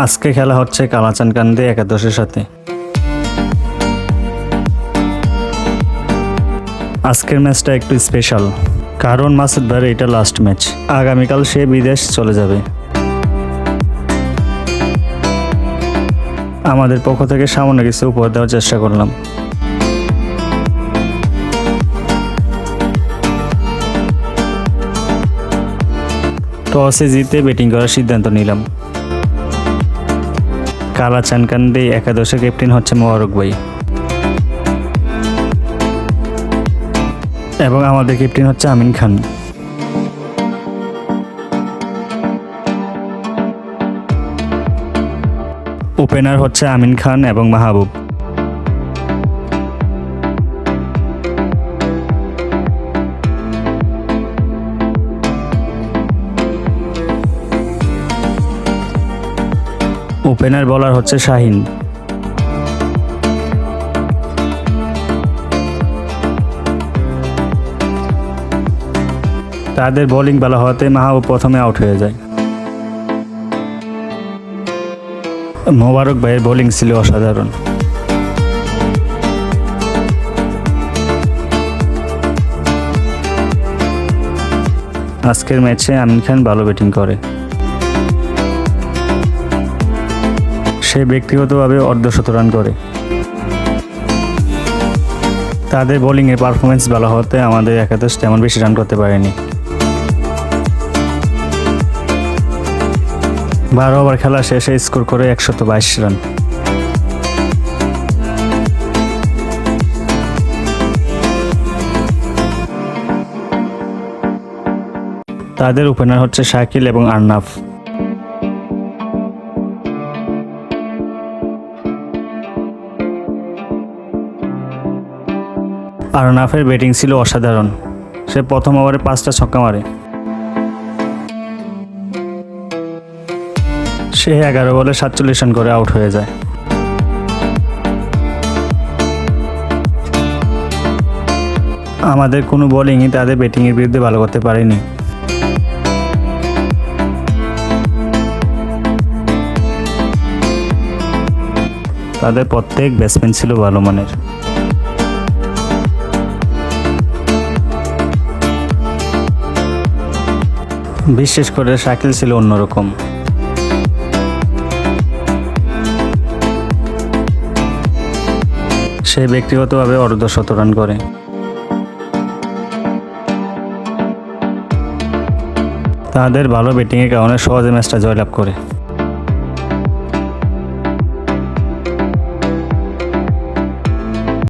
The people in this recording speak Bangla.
আজকে খেলা হচ্ছে কালাচান কান্দে একাদশের সাথে। আজকের ম্যাচটা একটু স্পেশাল কারণ মাসুদ ভাইয়ের এটা লাস্ট ম্যাচ আগামীকাল সে বিদেশ চলে যাবে। আমাদের পক্ষ থেকে সামান্য কিছু উপহার দেওয়ার চেষ্টা করলাম। টসে জিতে ব্যাটিং করার সিদ্ধান্ত নিলাম। কালা চানকান্দি একাদশে ক্যাপ্টেন হচ্ছে মোবারক ভাই। এবং আমাদের ক্যাপ্টেন হচ্ছে আমিন খান। ওপেনার হচ্ছে আমিন খান এবং মাহবুব। ওপেনার বলার হচ্ছে শাহিন। তাদের বোলিং ভালো হওয়াতে মাহবুব প্রথমে আউট হয়ে যায়। মোবারক ভাইয়ের বোলিং ছিল অসাধারণ। আজকের ম্যাচে আমিন খান ভালো ব্যাটিং করে। সে ব্যক্তিগতভাবে অর্ধশত রান করে। তাদের বোলিংয়ের পারফরমেন্স ভালো হতে আমাদের একাদশ তেমন বেশি রান করতে পারেনি। বারো ওভার খেলা শেষে স্কোর করে একশত বাইশ রান তাদের ওপেনার হচ্ছে শাকিল এবং আরনাফ। আরনাফের ব্যাটিং ছিল অসাধারণ। সে প্রথম ওভারে পাঁচটা ছক্কা মারে। সে এগারো বলে সাতচল্লিশ রান করে আউট হয়ে যায়। আমাদের কোনো বোলিংই তাদের ব্যাটিংয়ের বিরুদ্ধে ভালো করতে পারেনি। তাদের প্রত্যেক ব্যাটসম্যান ছিল ভালো মানের। বিশেষ করে শাকিল ছিল অন্যরকম। সে ব্যক্তিগতভাবে অর্ধশত রান করে। তাদের ভালো ব্যাটিংয়ের কারণে সহজে ম্যাচটা জয়লাভ করে।